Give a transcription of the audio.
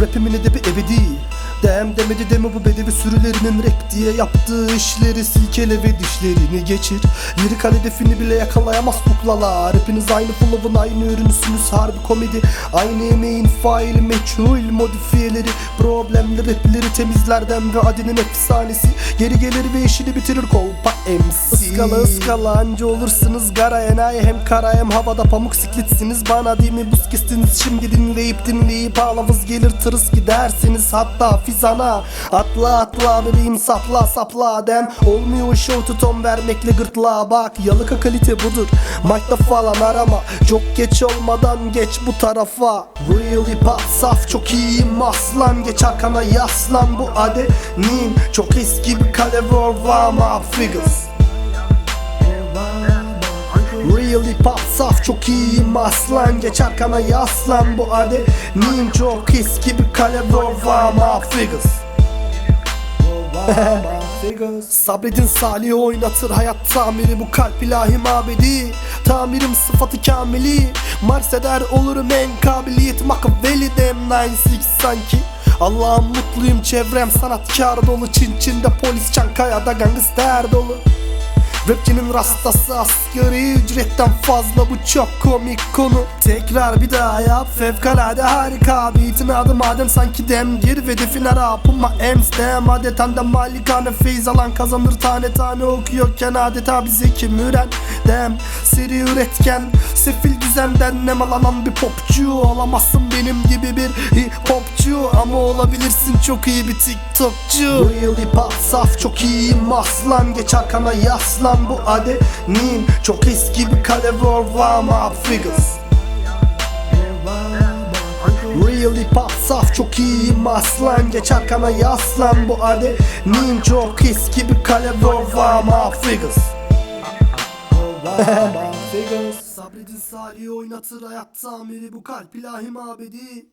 Rapimin edebi ebedi Dem demedi deme bu bedevi sürülerinin rap diye yaptığı işleri. Silkele ve dişlerini geçir. Lirik hedefini bile yakalayamaz kuklalar Hepiniz aynı flow'un aynı ürünüsünüz harbi komedi. Aynı emeğin faili meçhul modifiyeleri. Problemli rapleri temizlerden ve adinin efsanesi. Geri gelir ve işini bitirir kolpa MC Iskala ıskala anca olursunuz. Gara enayi Hem kara hem havada pamuk siklitsiniz. Bana değil mi buz kestiniz? Şimdi dinleyip dinleyip Ağlavız gelir tırıs gidersiniz. Hatta fizana Atla atla bebeğim sapla sapla. Dem Olmuyor show ton vermekle gırtlağa bak. Yalıka kalite budur Mike'da falan arama. Çok geç olmadan geç bu tarafa. Real hip hop saf çok iyiyim aslan. Geç arkana yaslan bu adenin. Çok eski bir kale var my figures saf çok iyiyim aslan. Geç arkana yaslan. Bu adenin Çok eski bir kale. My figures Sabredin salih oynatır. Hayat tamiri Bu kalp ilahi mabedi Tamirim sıfatı kamili. Mars eder olurum en kabiliyet. Makaveli dem 9-6 sanki. Allah'ım mutluyum çevrem. Sanatkar dolu. Çin Çin'de polis. Çankaya'da gangster dolu Rapçinin rastası asgari ücretten fazla. Bu çok komik konu. Tekrar bir daha yap. Fevkalade harika Beat'in adı madem sanki dem gir ve define rapıma emstem Adeten de malikane feyz alan kazanır. Tane tane okuyorken adeta bir zeki müren Dem seri üretken sefil düzenden nemalanan bir popçu Olamazsın. Benim gibi bir hip hopçu Ama olabilirsin çok iyi bir tiktokçu. Real hip hop saf çok iyiyim aslan. Geç arkana yaslan. Bu adenin Çok eski bir kale var my figures. Real hip hop saf çok iyiyim aslan. Geç arkana yaslan. Bu adenin Çok eski bir kale var my figures. Sabredin salih oynatır. Hayat tamiri Bu kalp ilahi mabedi